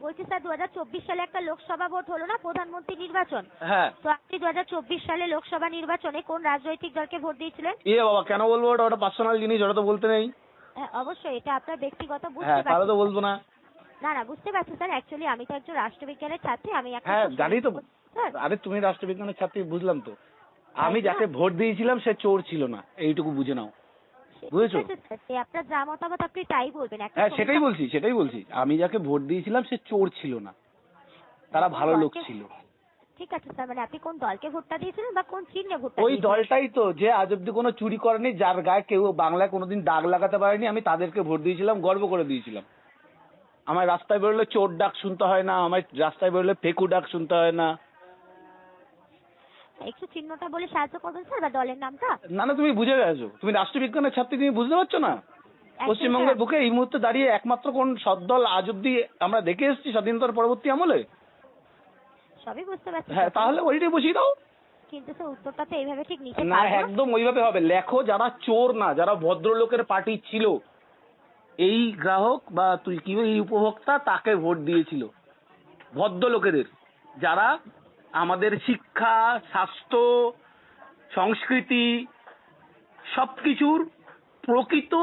বলছি স্যার দু সালে একটা লোকসভা ভোট হলো না প্রধানমন্ত্রী নির্বাচন? হ্যাঁ। তো আপনি দু সালে লোকসভা নির্বাচনে কোন রাজনৈতিক দলকে ভোট দিয়েছিলেন? এ বাবা কেন বলব ওটা? ওটা পার্সোনাল জিনিস ওটা তো বলতে নেই। হ্যাঁ, অবশ্যই এটা আপনার ব্যক্তিগত বুঝতে হ্যাঁ তাহলে তো বলব না। না না বুঝতে পারছি স্যার। অ্যাকচুয়ালি আমি তো একজন রাষ্ট্রবিজ্ঞানের ছাত্রী আমি হ্যাঁ জানি তো। আরে তুমি রাষ্ট্রবিজ্ঞানের ছাত্রী বুঝলাম তো। আমি যাকে ভোট দিয়েছিলাম সে চোর ছিল না। এইটুকু বুঝে নাও। বুঝেছ? আপনার যা মতামত আপনি তাই বলবেন। হ্যাঁ সেটাই বলছি সেটাই বলছি। আমি যাকে ভোট দিয়েছিলাম সে চোর ছিল না। তারা ভালো লোক ছিল। ঠিক আছে স্যার মানে আপনি কোন দলকে ভোটটা দিয়েছিলেন বা কোন চিহ্নে ভোটটা ওই দলটাই তো যে আজ অব্দি কোনো চুরি করেনি যার গায়ে কেউ বাংলায় কোনোদিন দাগ লাগাতে পারেনি আমি তাদেরকে ভোট দিয়েছিলাম গর্ব করে দিয়েছিলাম। আমার রাস্তায় বেরোলে চোর ডাক শুনতে হয় না আমার রাস্তায় বেরোলে ফেকু ডাক শুনতে হয় না। একটু চিহ্নটা বলে সাহায্য করবেন স্যার বা দলের নামটা? না না তুমি বুঝে গেছো। তুমি রাষ্ট্রবিজ্ঞানের ছাত্রী তুমি বুঝতে পারছ না? পশ্চিমবঙ্গের বুকে এই মুহূর্তে দাঁড়িয়ে একমাত্র কোন সদ্দল আজ অব্দি আমরা দেখে এসেছি স্বাধীনতার পরবর্তী আমলে? সবই বুঝতে পারছি হ্যাঁ তাহলে ওইটাই বসিয়ে দাও। কিন্তু স্যার উত্তরটা তো এইভাবে ঠিক নিতে না। একদম ওইভাবে হবে। লেখো যারা চোর না যারা ভদ্রলোকের পার্টি ছিল এই গ্রাহক বা তুই কি এই উপভোক্তা তাকে ভোট দিয়েছিল। ভদ্রলোকেদের যারা আমাদের শিক্ষা স্বাস্থ্য সংস্কৃতি সবকিছুর প্রকৃত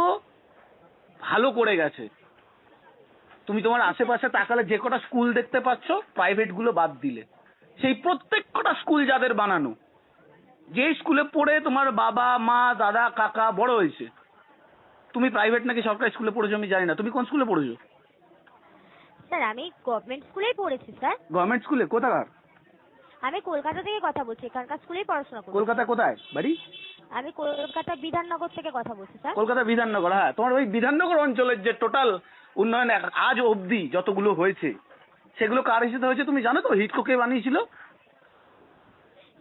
ভালো করে গেছে। তুমি তোমার আশেপাশে তাকালে যে কটা স্কুল দেখতে পাচ্ছ প্রাইভেটগুলো বাদ দিলে। সেই প্রত্যেক কটা স্কুল যাদের বানানো যে স্কুলে পড়ে তোমার বাবা মা দাদা কাকা বড় হয়েছে তুমি প্রাইভেট নাকি সরকারি স্কুলে পড়েছো আমি জানি না। তুমি কোন স্কুলে পড়েছো? স্যার আমি গভর্নমেন্ট স্কুলেই পড়েছি স্যার। গভর্নমেন্ট স্কুলে কোথাকার? আমি কলকাতা থেকে কথা বলছি এখানকার স্কুলেই পড়াশোনা করি কলকাতা কোথায় বাড়ি? আমি কলকাতা বিধাননগর থেকে কথা বলছি স্যার। কলকাতা বিধাননগর হ্যাঁ। তোমার ওই বিধাননগর অঞ্চলের যে টোটাল উন্নয়ন আজ অবধি যতগুলো হয়েছে সেগুলো কার হিসেবে হয়েছে তুমি জানো তো? হিটকো কে বানিয়েছিল?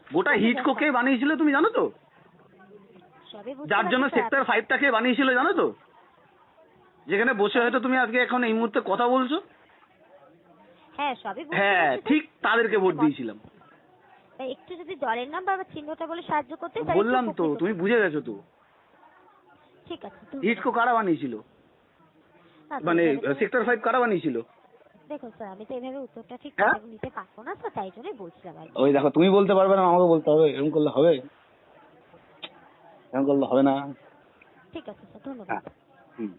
গোটা হিটকো কে বানিয়েছিল তুমি জানো তো? যার জন্য। সেক্টর ফাইভটা কে বানিয়েছিল জানো তো? যেখানে বসে হয়তো তুমি আজকে এখন এই মুহূর্তে কথা বলছো? হ্যাঁ হ্যাঁ। ঠিক তাদেরকে ভোট দিয়েছিলাম। একটু যদি দলের নাম বা চিহ্নটা বলে সাহায্য করতে বললাম তো তুমি। বুঝে গেছো তো। ঠিক আছে। হিটকো কারা বানিয়েছিল? মানে সেক্টর ফাইভ কারা বানিয়েছিল? দেখো স্যার আমি তো এইভাবে উত্তরটা ঠিক হ্যাঁ? নিতে পারব না স্যার তাই জন্যই বলছিলাম ওই দেখো তুমি বলতে পারবে না আমাকে বলতে হবে এরকম করলে হবে? এরকম করলে হবে না? ঠিক আছে স্যার ধন্যবাদ। হ্যাঁ হুম।